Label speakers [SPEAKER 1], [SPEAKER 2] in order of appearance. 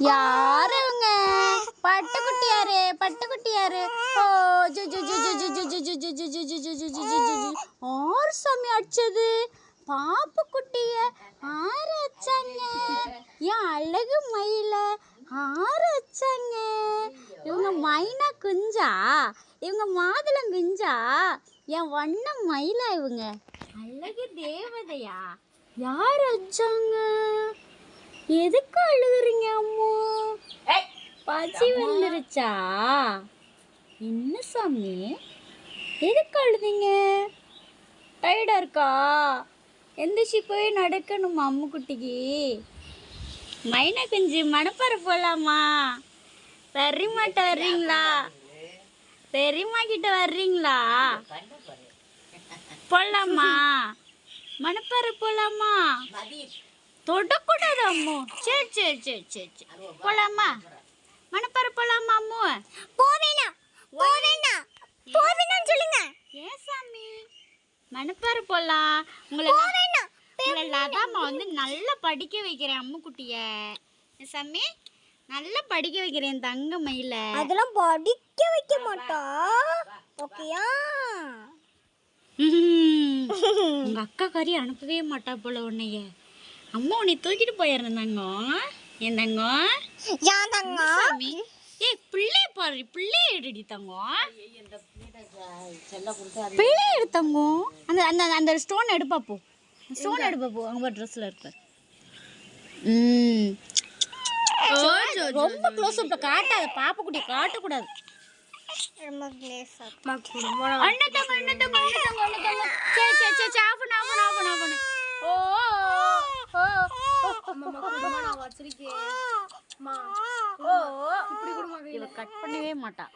[SPEAKER 1] யாரு இவங்க பட்டுக்குட்டியாரு பட்டுக்குட்டியாரு ஓ ஆறு சாமி அடிச்சது பாப்பு குட்டிய ஆறு அச்சாங்க என் அழகு மயில ஆறு அச்சாங்க இவங்க மைனா குஞ்சா இவங்க மாதுளம் குஞ்சா என் வண்ணம் மயிலா இவங்க அழகு தேவதையா யார் அச்சாங்க எதுக்கு அழுகுறீங்க அம்மா பசி வந்துருச்சா என்ன சாமி? எதுக்கு அழுதீங்க? டயர்டா இருக்கா? எந்திரிச்சு போய் நடக்கணுமா அம்முக்குட்டிக்கு? மைனா குஞ்சு மணப்பாறை போலாமா? பெரியம்மாட்ட வர்றீங்களா? பெரியம்மா கிட்ட வர்றீங்களா? போலாமா? மணப்பாறை போலாமா? தொடக்கூடாது அம்மு. சரி சரி சரி சரி சரி போலாமா? மணப்பாறை போலாமா அம்மு
[SPEAKER 2] போவேனா? போவேனா? போவேனான்னு சொல்லுங்க.
[SPEAKER 1] ஏன் சாமி? மணப்பாறை போலாம் உங்களை
[SPEAKER 2] போவேனா?
[SPEAKER 1] உங்களை லதாமா வந்து நல்லா படிக்க வைக்கிறேன் அம்மு குட்டிய சாமி? நல்லா படிக்க வைக்கிறேன் தங்க மயில
[SPEAKER 2] அதெல்லாம் படிக்க வைக்க மாட்டா. ஓகேயா.
[SPEAKER 1] உங்க அக்கா கறி அனுப்பவே மாட்டா போல உன்னைய. அம்மா உன்னை தூக்கிட்டு போயிருந்தாங்க என்னங்கம்
[SPEAKER 2] ஏன்
[SPEAKER 1] தங்கம் ஏய் பிள்ளை பாரு பிள்ளை எடுடி தங்கம் பிள்ளை எடுத்தங்கம் அந்த அந்த அந்த ஸ்டோன் எடுப்பா போ. ஸ்டோன் எடுப்பா போ. எடுப்பாப்போ அங்கே ட்ரெஸ்ஸில் இருப்பார் ரொம்ப க்ளோஸ் அப்ல காட்டாத பாப்ப குட்டி
[SPEAKER 2] காட்ட கூடாது
[SPEAKER 1] அண்ணா தங்க அண்ணா தங்க அண்ணா தங்க சிரிக்கே. மா. ஓ. இப்படி கூட இவ கட் பண்ணவே மாட்டா.